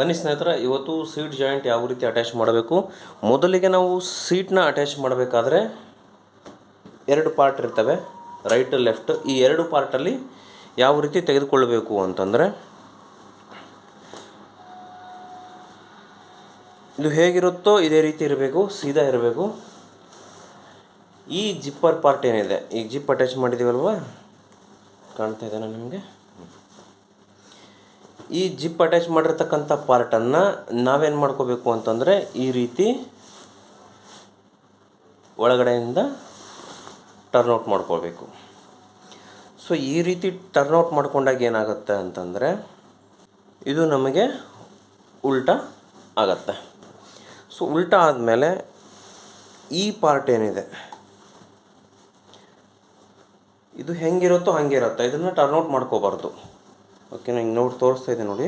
ಬನ್ನಿ ಸ್ನೇಹಿತರೆ, ಇವತ್ತು ಸೀಟ್ ಜಾಯಿಂಟ್ ಯಾವ ರೀತಿ ಅಟ್ಯಾಚ್ ಮಾಡಬೇಕು? ಮೊದಲಿಗೆ ನಾವು ಸೀಟ್ನ ಅಟ್ಯಾಚ್ ಮಾಡಬೇಕಾದ್ರೆ ಎರಡು ಪಾರ್ಟ್ ಇರ್ತವೆ ರೈಟ್ ಲೆಫ್ಟ್ ಈ ಎರಡು ಪಾರ್ಟಲ್ಲಿ ಯಾವ ರೀತಿ ತೆಗೆದುಕೊಳ್ಳಬೇಕು ಅಂತಂದರೆ, ಇದು ಹೇಗಿರುತ್ತೋ ಇದೇ ರೀತಿ ಇರಬೇಕು, ಸೀದಾ ಇರಬೇಕು. ಈ ಜಿಪ್ಪರ್ ಪಾರ್ಟ್ ಏನಿದೆ? ಈ ಜಿಪ್ ಅಟ್ಯಾಚ್ ಮಾಡಿದ್ದೀವಲ್ವಾ ಕಾಣ್ತಾ ಇದ್ದಾನೆ ನಿಮಗೆ? ಈ ಜಿಪ್ ಅಟ್ಯಾಚ್ ಮಾಡಿರ್ತಕ್ಕಂಥ ಪಾರ್ಟನ್ನು ನಾವೇನು ಮಾಡ್ಕೋಬೇಕು ಅಂತಂದರೆ ಈ ರೀತಿ ಒಳಗಡೆಯಿಂದ ಟರ್ನ್ ಔಟ್ ಮಾಡ್ಕೋಬೇಕು. ಸೊ ಈ ರೀತಿ ಟರ್ನ್ ಔಟ್ ಮಾಡ್ಕೊಂಡಾಗ ಏನಾಗುತ್ತೆ ಅಂತಂದರೆ ಇದು ನಮಗೆ ಉಲ್ಟಾ ಆಗತ್ತೆ. ಸೊ ಉಲ್ಟಾ ಆದಮೇಲೆ ಈ ಪಾರ್ಟ್ ಏನಿದೆ? ಇದು ಹೆಂಗಿರುತ್ತೋ ಹಂಗೆ ಇರುತ್ತೆ ಇದನ್ನು ಟರ್ನ್ ಔಟ್ ಮಾಡ್ಕೋಬಾರ್ದು. ಓಕೆ ಹಿಂಗೆ ನೋಡಿ ತೋರಿಸ್ತಾ ಇದೆ ನೋಡಿ.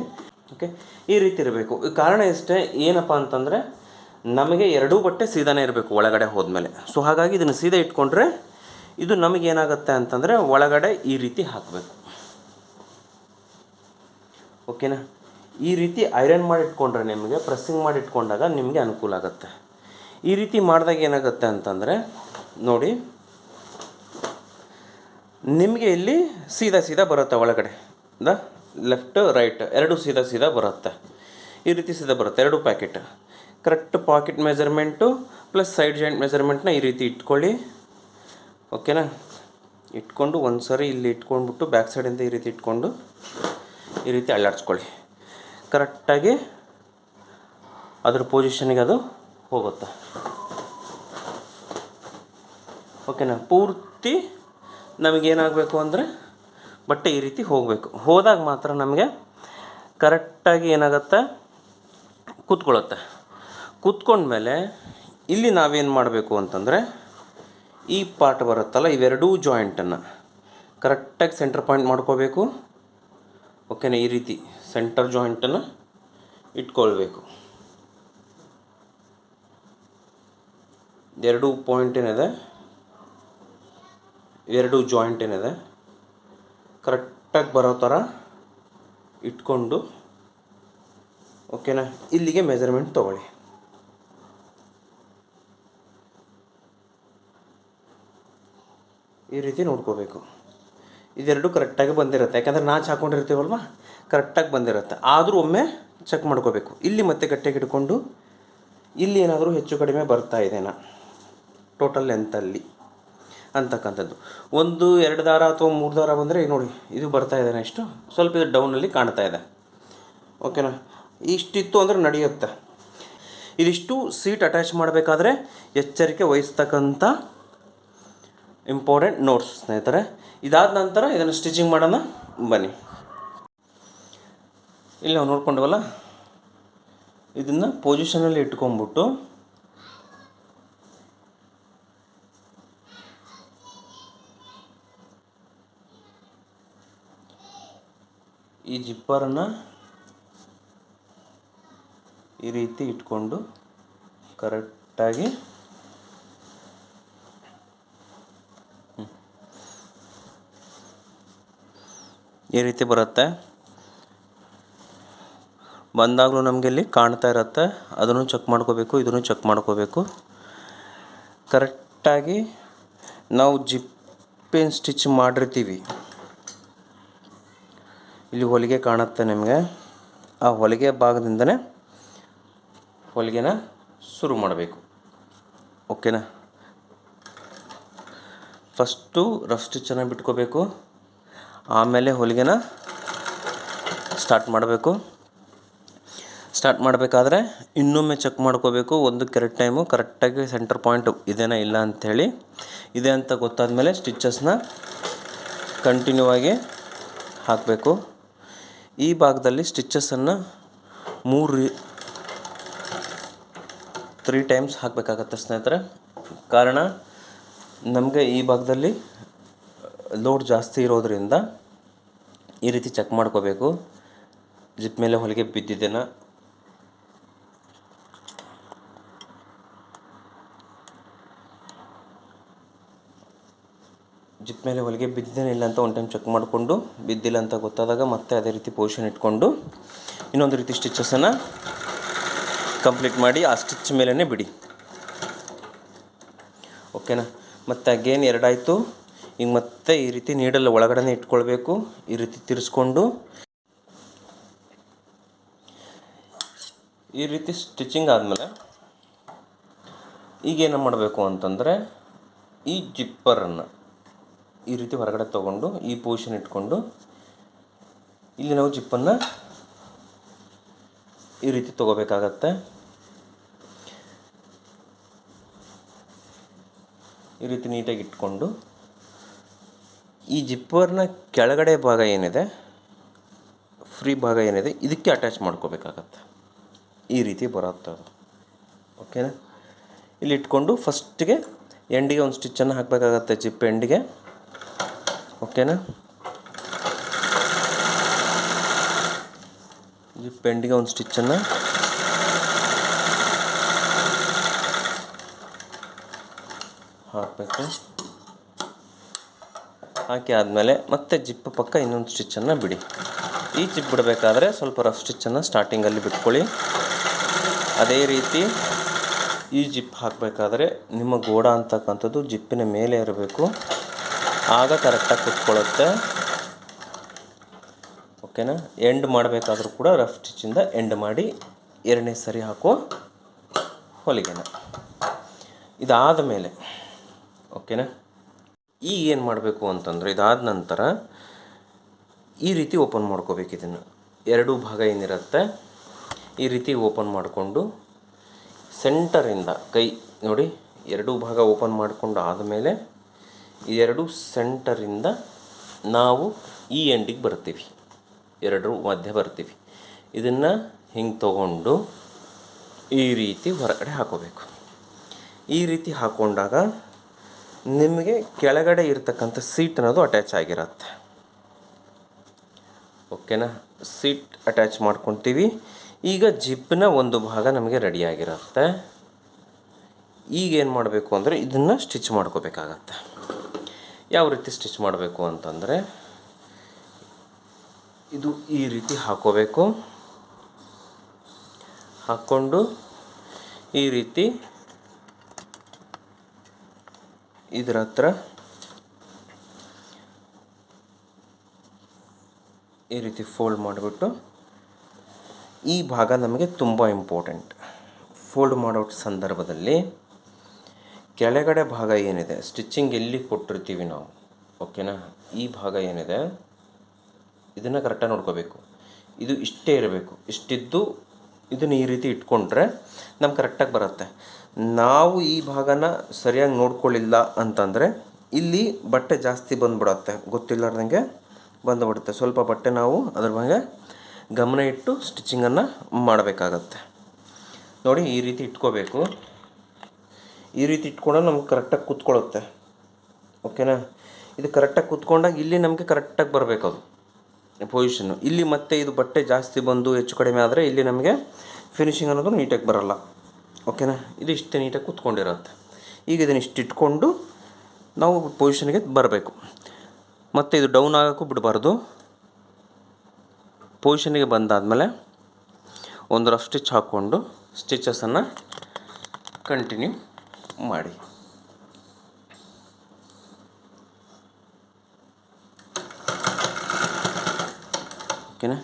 ಓಕೆ ಈ ರೀತಿ ಇರಬೇಕು. ಕಾರಣ ಇಷ್ಟೇ ಏನಪ್ಪ ಅಂತಂದರೆ, ನಮಗೆ ಎರಡೂ ಬಟ್ಟೆ ಸೀದಾನೇ ಇರಬೇಕು ಒಳಗಡೆ ಹೋದ್ಮೇಲೆ. ಸೊ ಹಾಗಾಗಿ ಇದನ್ನು ಸೀದಾ ಇಟ್ಕೊಂಡ್ರೆ, ಇದು ನಮಗೆ ಏನಾಗುತ್ತೆ ಅಂತಂದರೆ, ಒಳಗಡೆ ಈ ರೀತಿ ಹಾಕಬೇಕು. ಓಕೆನಾ ಈ ರೀತಿ ಐರನ್ ಮಾಡಿ ಇಟ್ಕೊಂಡ್ರೆ ನಿಮಗೆ ಪ್ರೆಸ್ಸಿಂಗ್ ಮಾಡಿ ಇಟ್ಕೊಂಡಾಗ ನಿಮಗೆ ಅನುಕೂಲ ಆಗುತ್ತೆ. ಈ ರೀತಿ ಮಾಡಿದಾಗ ಏನಾಗುತ್ತೆ ಅಂತಂದರೆ, ನೋಡಿ, ನಿಮಗೆ ಇಲ್ಲಿ ಸೀದಾ ಸೀದಾ ಬರುತ್ತೆ ಒಳಗಡೆ. ದ? ಲೆಫ್ಟ್, ರೈಟ್, ಎರಡು ಸೀದಾ ಸೀದಾ ಬರುತ್ತೆ. ಈ ರೀತಿ ಸೀದಾ ಬರುತ್ತೆ, ಎರಡು packet. Correct pocket measurement plus side joint ಮೆಜರ್ಮೆಂಟ್ನ ಈ ರೀತಿ ಇಟ್ಕೊಳ್ಳಿ. ಓಕೆನಾ? ಇಟ್ಕೊಂಡು ಒಂದು ಸರಿ ಇಲ್ಲಿ ಇಟ್ಕೊಂಡ್ಬಿಟ್ಟು ಬ್ಯಾಕ್ ಸೈಡಿಂದ ಈ ರೀತಿ ಇಟ್ಕೊಂಡು ಈ ರೀತಿ ಅಳ್ಳಾಡ್ಸ್ಕೊಳ್ಳಿ ಕರೆಕ್ಟಾಗಿ ಅದ್ರ ಪೊಸಿಷನಿಗೆ ಅದು ಹೋಗುತ್ತೆ. ಓಕೆನಾ? ಪೂರ್ತಿ ನಮಗೇನಾಗಬೇಕು ಅಂದರೆ ಬಟ್ಟೆ ಈ ರೀತಿ ಹೋಗಬೇಕು. ಹೋದಾಗ ಮಾತ್ರ ನಮಗೆ ಕರೆಕ್ಟಾಗಿ ಏನಾಗುತ್ತೆ? ಕೂತ್ಕೊಳ್ಳುತ್ತೆ. ಕೂತ್ಕೊಂಡ್ಮೇಲೆ ಇಲ್ಲಿ ನಾವೇನು ಮಾಡಬೇಕು ಅಂತಂದರೆ ಈ ಪಾರ್ಟ್ ಬರುತ್ತಲ್ಲ, ಇವೆರಡೂ ಜಾಯಿಂಟನ್ನು ಕರೆಕ್ಟಾಗಿ ಸೆಂಟರ್ ಪಾಯಿಂಟ್ ಮಾಡ್ಕೋಬೇಕು. ಓಕೆನಾ ಈ ರೀತಿ ಸೆಂಟರ್ ಜಾಯಿಂಟನ್ನು ಇಟ್ಕೊಳ್ಬೇಕು. ಎರಡು ಪಾಯಿಂಟ್ ಏನಿದೆ? ಎರಡು ಜಾಯಿಂಟ್ ಏನಿದೆ? ಕರೆಕ್ಟಾಗಿ ಬರೋ ಥರ ಇಟ್ಕೊಂಡು, ಓಕೆನಾ? ಇಲ್ಲಿಗೆ ಮೆಜರ್ಮೆಂಟ್ ತೊಗೊಳ್ಳಿ. ಈ ರೀತಿ ನೋಡ್ಕೋಬೇಕು. ಇದೆರಡು ಕರೆಕ್ಟಾಗಿ ಬಂದಿರುತ್ತೆ. ಯಾಕಂದರೆ ನಾಚ್ ಹಾಕ್ಕೊಂಡಿರ್ತೀವಲ್ವ ಕರೆಕ್ಟಾಗಿ ಬಂದಿರುತ್ತೆ. ಆದರೂ ಒಮ್ಮೆ ಚೆಕ್ ಮಾಡ್ಕೋಬೇಕು. ಇಲ್ಲಿ ಮತ್ತೆ ಗಟ್ಟಿಗೆ ಇಟ್ಕೊಂಡು, ಇಲ್ಲಿ ಏನಾದರೂ ಹೆಚ್ಚು ಕಡಿಮೆ ಬರ್ತಾ ಇದೆನಾ ಟೋಟಲ್ ಲೆಂತಲ್ಲಿ ಅಂತಕ್ಕಂಥದ್ದು. ಒಂದು, ಎರಡು ದಾರ ಅಥವಾ ಮೂರು ದಾರ ಬಂದರೆ ನೋಡಿ, ಇದು ಬರ್ತಾ ಇದೆ ಇಷ್ಟು ಸ್ವಲ್ಪ ಇದು ಡೌನಲ್ಲಿ ಕಾಣ್ತಾ ಇದೆ. ಓಕೆನಾ ಇಷ್ಟಿತ್ತು ಅಂದರೆ ನಡೆಯುತ್ತೆ. ಇದಿಷ್ಟು ಸೀಟ್ ಅಟ್ಯಾಚ್ ಮಾಡಬೇಕಾದ್ರೆ ಎಚ್ಚರಿಕೆ ವಹಿಸ್ತಕ್ಕಂಥ ಇಂಪಾರ್ಟೆಂಟ್ ನೋಟ್ಸ್ ಸ್ನೇಹಿತರೆ. ಇದಾದ ನಂತರ ಇದನ್ನು ಸ್ಟಿಚಿಂಗ್ ಮಾಡೋಣ. ಬನ್ನಿ. ಇಲ್ಲಿ ನಾವು ನೋಡ್ಕೊಂಡವಲ್ಲ? ಇದನ್ನು ಪೊಸಿಷನಲ್ಲಿ ಇಟ್ಕೊಂಡ್ಬಿಟ್ಟು ಈ ಜಿಪ್ಪರನ್ನು ಈ ರೀತಿ ಇಟ್ಕೊಂಡು ಕರೆಕ್ಟಾಗಿ ಈ ರೀತಿ ಬರುತ್ತೆ. ಬಂದಾಗಲೂ ನಮಗೆ ಇಲ್ಲಿ ಕಾಣ್ತಾ ಇರುತ್ತೆ. ಅದನ್ನು ಚೆಕ್ ಮಾಡ್ಕೋಬೇಕು, ಇದನ್ನು ಚೆಕ್ ಮಾಡ್ಕೋಬೇಕು. ಕರೆಕ್ಟಾಗಿ ನಾವು ಜಿಪ್ಪೇನು ಸ್ಟಿಚ್ ಮಾಡಿರ್ತೀವಿ. ಇಲ್ಲಿ ಹೊಲಿಗೆ ಕಾಣುತ್ತೆ ನಿಮಗೆ. ಆ ಹೊಲಿಗೆ ಭಾಗದಿಂದನೇ ಹೊಲಿಗೆನ ಶುರು ಮಾಡಬೇಕು. ಓಕೆನಾ? ಫಸ್ಟು ರಫ್ ಸ್ಟಿಚ್ಚನ್ನು ಬಿಟ್ಕೋಬೇಕು. ಆಮೇಲೆ ಹೊಲಿಗೆನ ಸ್ಟಾರ್ಟ್ ಮಾಡಬೇಕು. ಸ್ಟಾರ್ಟ್ ಮಾಡಬೇಕಾದ್ರೆ ಇನ್ನೊಮ್ಮೆ ಚೆಕ್ ಮಾಡ್ಕೋಬೇಕು. ಒಂದು ಕರೆಕ್ಟ್ ಟೈಮು, ಕರೆಕ್ಟಾಗಿ ಸೆಂಟರ್ ಪಾಯಿಂಟ್ ಇದೇನಾ ಇಲ್ಲ ಅಂಥೇಳಿ. ಇದೆ ಅಂತ ಗೊತ್ತಾದಮೇಲೆ ಸ್ಟಿಚ್ಚಸ್ನ ಕಂಟಿನ್ಯೂ ಆಗಿ ಹಾಕಬೇಕು. ಈ ಭಾಗದಲ್ಲಿ ಸ್ಟಿಚಸನ್ನು ಮೂರು ತ್ರೀ ಟೈಮ್ಸ್ ಹಾಕಬೇಕಾಗತ್ತೆ ಸ್ನೇಹಿತರೆ. ಕಾರಣ, ನಮಗೆ ಈ ಭಾಗದಲ್ಲಿ ಲೋಡ್ ಜಾಸ್ತಿ ಇರೋದರಿಂದ ಈ ರೀತಿ ಚೆಕ್ ಮಾಡ್ಕೋಬೇಕು. ಜಿಪ್ ಮೇಲೆ ಹೊಲಿಗೆ ಬಿದ್ದಿದ್ದೇನಾ ಜಿಪ್ ಮೇಲೆ ಹೊಲಿಗೆ ಬಿದ್ದಿದ್ದೇನೆ ಇಲ್ಲ ಅಂತ ಒಂದು ಟೈಮ್ ಚೆಕ್ ಮಾಡಿಕೊಂಡು ಬಿದ್ದಿಲ್ಲ ಅಂತ ಗೊತ್ತಾದಾಗ ಮತ್ತೆ ಅದೇ ರೀತಿ ಪೊಸಿಷನ್ ಇಟ್ಕೊಂಡು ಇನ್ನೊಂದು ರೀತಿ ಸ್ಟಿಚಸನ್ನು ಕಂಪ್ಲೀಟ್ ಮಾಡಿ ಆ ಸ್ಟಿಚ್ ಮೇಲೇ ಬಿಡಿ. ಓಕೆನಾ ಮತ್ತು ಅಗೇನ್ ಎರಡಾಯಿತು. ಈಗ ಮತ್ತೆ ಈ ರೀತಿ ನೀಡಲ್ಲ ಒಳಗಡೆ ಇಟ್ಕೊಳ್ಬೇಕು. ಈ ರೀತಿ ತಿರ್ಸ್ಕೊಂಡು ಈ ರೀತಿ ಸ್ಟಿಚಿಂಗ್ ಆದಮೇಲೆ ಈಗೇನು ಮಾಡಬೇಕು ಅಂತಂದರೆ ಈ ಜಿಪ್ಪರನ್ನು ಈ ರೀತಿ ಹೊರಗಡೆ ತೊಗೊಂಡು ಈ ಪೊಸಿಷನ್ ಇಟ್ಕೊಂಡು ಇಲ್ಲಿ ನಾವು ಜಿಪ್ಪನ್ನು ಈ ರೀತಿ ತೊಗೋಬೇಕಾಗತ್ತೆ. ಈ ರೀತಿ ನೀಟಾಗಿ ಇಟ್ಕೊಂಡು ಈ ಜಿಪ್ಪರ್ನ ಕೆಳಗಡೆ ಭಾಗ ಏನಿದೆ ಫ್ರೀ ಭಾಗ ಏನಿದೆ, ಇದಕ್ಕೆ ಅಟ್ಯಾಚ್ ಮಾಡ್ಕೋಬೇಕಾಗತ್ತೆ. ಈ ರೀತಿ ಬರುತ್ತೆ ಅದು. ಓಕೆನಾ ಇಲ್ಲಿ ಇಟ್ಕೊಂಡು ಫಸ್ಟಿಗೆ ಎಂಡಿಗೆ ಒಂದು ಸ್ಟಿಚ್ಚನ್ನು ಹಾಕಬೇಕಾಗತ್ತೆ, ಜಿಪ್ ಎಂಡಿಗೆ ಓಕೆನಾ? ಜಿಪ್ ಎಂಡಿಗೆ ಒಂದು ಸ್ಟಿಚ್ಚನ್ನು. ಹಾಕಬೇಕು. ಹಾಕಿ ಆದಮೇಲೆ ಮತ್ತೆ ಜಿಪ್ ಪಕ್ಕ ಇನ್ನೊಂದು ಸ್ಟಿಚ್ಚನ್ನು ಬಿಡಿ. ಈ ಜಿಪ್ ಬಿಡಬೇಕಾದ್ರೆ ಸ್ವಲ್ಪ ರಫ್ ಸ್ಟಿಚ್ಚನ್ನು ಸ್ಟಾರ್ಟಿಂಗಲ್ಲಿ ಬಿಟ್ಕೊಳ್ಳಿ. ಅದೇ ರೀತಿ ಈ ಜಿಪ್ ಹಾಕಬೇಕಾದ್ರೆ ನಿಮ್ಮ ಗೋಡ ಅಂತಕ್ಕಂಥದ್ದು ಜಿಪ್ಪಿನ ಮೇಲೆ ಇರಬೇಕು. ಆಗ ಕರೆಕ್ಟಾಗಿ ಕುತ್ಕೊಳ್ಳುತ್ತೆ. ಓಕೆನಾ ಎಂಡ್ ಮಾಡಬೇಕಾದ್ರೂ ಕೂಡ ರಫ್ ಸ್ಟಿಚ್ಚಿಂದ ಎಂಡ್ ಮಾಡಿ ಎರಡನೇ ಸರಿ ಹಾಕೋ ಹೊಲಿಗೆನ. ಇದಾದ ಮೇಲೆ ಓಕೆನಾ ಈಗ ಏನು ಮಾಡಬೇಕು ಅಂತಂದರೆ, ಇದಾದ ನಂತರ ಈ ರೀತಿ ಓಪನ್ ಮಾಡ್ಕೋಬೇಕು ಇದನ್ನು. ಎರಡೂ ಭಾಗ ಏನಿರುತ್ತೆ? ಈ ರೀತಿ ಓಪನ್ ಮಾಡಿಕೊಂಡು ಸೆಂಟರಿಂದ ಕೈ, ನೋಡಿ, ಎರಡೂ ಭಾಗ ಓಪನ್ ಮಾಡಿಕೊಂಡು ಆದಮೇಲೆ ಎರಡು ಸೆಂಟರಿಂದ ನಾವು ಈ ಎಂಡಿಗೆ ಬರ್ತೀವಿ. ಎರಡು ಮಧ್ಯೆ ಬರ್ತೀವಿ. ಇದನ್ನು ಹಿಂಗೆ ತಗೊಂಡು ಈ ರೀತಿ ಹೊರಗಡೆ ಹಾಕೋಬೇಕು. ಈ ರೀತಿ ಹಾಕೊಂಡಾಗ ನಿಮಗೆ ಕೆಳಗಡೆ ಇರ್ತಕ್ಕಂಥ ಸೀಟ್ ಅನ್ನೋದು ಅಟ್ಯಾಚ್ ಆಗಿರುತ್ತೆ. ಓಕೆನಾ ಸೀಟ್ ಅಟ್ಯಾಚ್ ಮಾಡ್ಕೊತೀವಿ. ಈಗ ಜಿಪ್ನ ಒಂದು ಭಾಗ ನಮಗೆ ರೆಡಿಯಾಗಿರುತ್ತೆ ಈಗೇನು ಮಾಡಬೇಕು ಅಂದರೆ ಇದನ್ನು ಸ್ಟಿಚ್ ಮಾಡ್ಕೋಬೇಕಾಗತ್ತೆ. ಯಾವ ರೀತಿ ಸ್ಟಿಚ್ ಮಾಡಬೇಕು ಅಂತಂದರೆ ಇದು ಈ ರೀತಿ ಹಾಕೋಬೇಕು. ಹಾಕ್ಕೊಂಡು ಈ ರೀತಿ ಇದರ ಹತ್ರ ಈ ರೀತಿ ಫೋಲ್ಡ್ ಮಾಡಿಬಿಟ್ಟು ಈ ಭಾಗ ನಮಗೆ ತುಂಬ ಇಂಪಾರ್ಟೆಂಟ್. ಫೋಲ್ಡ್ ಮಾಡೋ ಸಂದರ್ಭದಲ್ಲಿ ಕೆಳಗಡೆ ಭಾಗ ಏನಿದೆ? ಸ್ಟಿಚ್ಚಿಂಗ್ ಎಲ್ಲಿ ಕೊಟ್ಟಿರ್ತೀವಿ ನಾವು? ಓಕೆನಾ ಈ ಭಾಗ ಏನಿದೆ? ಇದನ್ನು ಕರೆಕ್ಟಾಗಿ ನೋಡ್ಕೋಬೇಕು. ಇದು ಇಷ್ಟೇ ಇರಬೇಕು. ಇಷ್ಟಿದ್ದು ಇದನ್ನು ಈ ರೀತಿ ಇಟ್ಕೊಂಡ್ರೆ ನಮ್ಗೆ ಕರೆಕ್ಟಾಗಿ ಬರುತ್ತೆ. ನಾವು ಈ ಭಾಗನ ಸರಿಯಾಗಿ ನೋಡ್ಕೊಳ್ಳಿಲ್ಲ ಅಂತಂದರೆ ಇಲ್ಲಿ ಬಟ್ಟೆ ಜಾಸ್ತಿ ಬಂದುಬಿಡತ್ತೆ. ಗೊತ್ತಿಲ್ಲಾರ್ದಂಗೆ ಬಂದುಬಿಡುತ್ತೆ. ಸ್ವಲ್ಪ ಬಟ್ಟೆ ನಾವು ಅದ್ರ ಬಗ್ಗೆ ಗಮನ ಇಟ್ಟು ಸ್ಟಿಚಿಂಗನ್ನು ಮಾಡಬೇಕಾಗತ್ತೆ. ನೋಡಿ ಈ ರೀತಿ ಇಟ್ಕೋಬೇಕು. ಈ ರೀತಿ ಇಟ್ಕೊಂಡಾಗ ನಮ್ಗೆ ಕರೆಕ್ಟಾಗಿ ಕೂತ್ಕೊಳ್ಳುತ್ತೆ. ಓಕೆನಾ ಇದು ಕರೆಕ್ಟಾಗಿ ಕೂತ್ಕೊಂಡಾಗ ಇಲ್ಲಿ ನಮಗೆ ಕರೆಕ್ಟಾಗಿ ಬರಬೇಕು ಅದು. ಪೊಸಿಷನ್ನು ಇಲ್ಲಿ ಮತ್ತೆ ಇದು ಬಟ್ಟೆ ಜಾಸ್ತಿ ಬಂದು ಹೆಚ್ಚು ಕಡಿಮೆ ಆದರೆ ಇಲ್ಲಿ ನಮಗೆ ಫಿನಿಶಿಂಗ್ ಅನ್ನೋದು ನೀಟಾಗಿ ಬರೋಲ್ಲ. ಓಕೆನಾ ಇದು ಇಷ್ಟೇ ನೀಟಾಗಿ ಕೂತ್ಕೊಂಡಿರುತ್ತೆ. ಈಗ ಇದನ್ನು ಇಷ್ಟು ಇಟ್ಕೊಂಡು ನಾವು ಪೊಸಿಷನ್ಗೆ ಬರಬೇಕು. ಮತ್ತು ಇದು ಡೌನ್ ಆಗೋಕ್ಕೂ ಬಿಡಬಾರ್ದು. ಪೊಸಿಷನ್ಗೆ ಬಂದಾದಮೇಲೆ ಒಂದು ರಫ್ ಸ್ಟಿಚ್ ಹಾಕ್ಕೊಂಡು ಸ್ಟಿಚಸನ್ನು ಕಂಟಿನ್ಯೂ ಮಾಡಿ. ಓಕೆನಾ?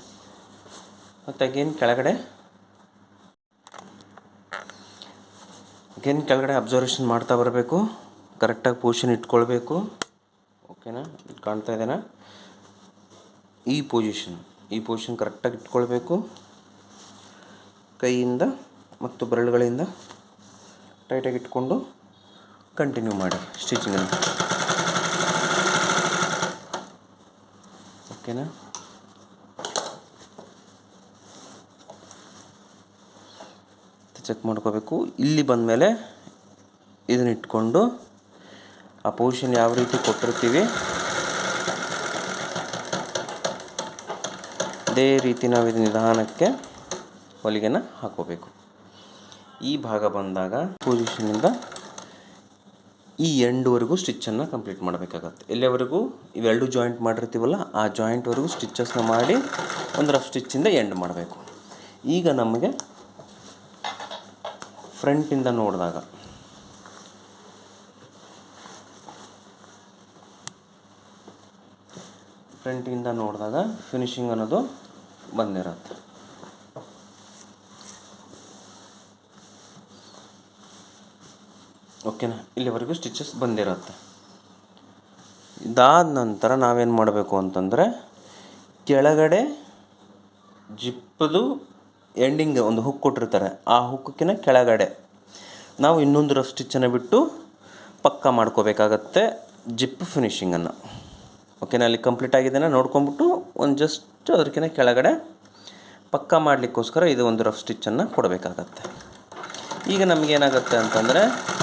ಮತ್ತು ಅಗೇನ್ ಕೆಳಗಡೆ. ಅಗೇನ್ ಕೆಳಗಡೆ ಅಬ್ಸರ್ವೇಷನ್ ಮಾಡ್ತಾ ಬರಬೇಕು. ಕರೆಕ್ಟಾಗಿ ಪೊಸಿಷನ್ ಇಟ್ಕೊಳ್ಬೇಕು. ಓಕೆನಾ? ಕಾಣ್ತಾ ಇದ್ದೇನಾ ಈ ಪೊಸಿಷನ್ ಈ ಪೊಸಿಷನ್ ಕರೆಕ್ಟಾಗಿ ಇಟ್ಕೊಳ್ಬೇಕು. ಕೈಯಿಂದ ಮತ್ತು ಬೆರಳುಗಳಿಂದ. ಟೈಟಾಗಿ ಇಟ್ಕೊಂಡು ಕಂಟಿನ್ಯೂ ಮಾಡಿ ಸ್ಟಿಚಿಂಗನ್ನು ಓಕೆನಾ ಚೆಕ್ ಮಾಡ್ಕೋಬೇಕು. ಇಲ್ಲಿ ಬಂದಮೇಲೆ ಇದನ್ನ ಇಟ್ಕೊಂಡು ಆ ಪೊಸಿಷನ್ ಯಾವ ರೀತಿ ಕೊಟ್ಟಿರ್ತೀವಿ? ಅದೇ ರೀತಿ ನಾವು ಇದು ನಿಧಾನಕ್ಕೆ ಹೊಲಿಗೆನ ಹಾಕೋಬೇಕು ಈ ಭಾಗ ಬಂದಾಗ ಪೊಸಿಷನಿಂದ ಈ ಎಂಡ್ವರೆಗೂ ಸ್ಟಿಚ್ಚನ್ನು ಕಂಪ್ಲೀಟ್ ಮಾಡಬೇಕಾಗತ್ತೆ. ಎಲ್ಲಿವರೆಗೂ ಇವೆರಡು ಜಾಯಿಂಟ್ ಮಾಡಿರ್ತೀವಲ್ಲ, ಆ ಜಾಯಿಂಟ್ವರೆಗೂ ಸ್ಟಿಚ್ಚಸ್ನ ಮಾಡಿ ಒಂದು ರಫ್ ಸ್ಟಿಚ್ಚಿಂದ ಎಂಡ್ ಮಾಡಬೇಕು. ಈಗ ನಮಗೆ ಫ್ರಂಟಿಂದ ನೋಡಿದಾಗ ಫ್ರಂಟಿಂದ ನೋಡಿದಾಗ ಫಿನಿಶಿಂಗ್ ಅನ್ನೋದು ಬಂದಿರುತ್ತೆ. ಓಕೆನಾ? ಇಲ್ಲಿವರೆಗೂ ಸ್ಟಿಚಸ್ ಬಂದಿರುತ್ತೆ. ಇದಾದ ನಂತರ ನಾವೇನು ಮಾಡಬೇಕು ಅಂತಂದರೆ, ಕೆಳಗಡೆ ಜಿಪ್ಪದು ಎಂಡಿಂಗ್ ಒಂದು ಹುಕ್ ಕೊಟ್ಟಿರ್ತಾರೆ. ಆ ಹುಕ್ಕಿನ ಕೆಳಗಡೆ. ನಾವು ಇನ್ನೊಂದು ರಫ್ ಸ್ಟಿಚ್ಚನ್ನು ಬಿಟ್ಟು ಪಕ್ಕ ಮಾಡ್ಕೋಬೇಕಾಗತ್ತೆ ಜಿಪ್ ಫಿನಿಶಿಂಗನ್ನು ಓಕೆನಾ? ಅಲ್ಲಿ ಕಂಪ್ಲೀಟ್ ಆಗಿದೆನಾ ನೋಡ್ಕೊಂಬಿಟ್ಟು ಒಂದು ಜಸ್ಟ್ ಅದಕ್ಕಿಂತ ಕೆಳಗಡೆ ಪಕ್ಕ ಮಾಡಲಿಕ್ಕೋಸ್ಕರ ಇದು ಒಂದು ರಫ್ ಸ್ಟಿಚ್ಚನ್ನು ಕೊಡಬೇಕಾಗತ್ತೆ. ಈಗ ನಮಗೇನಾಗುತ್ತೆ ಅಂತಂದರೆ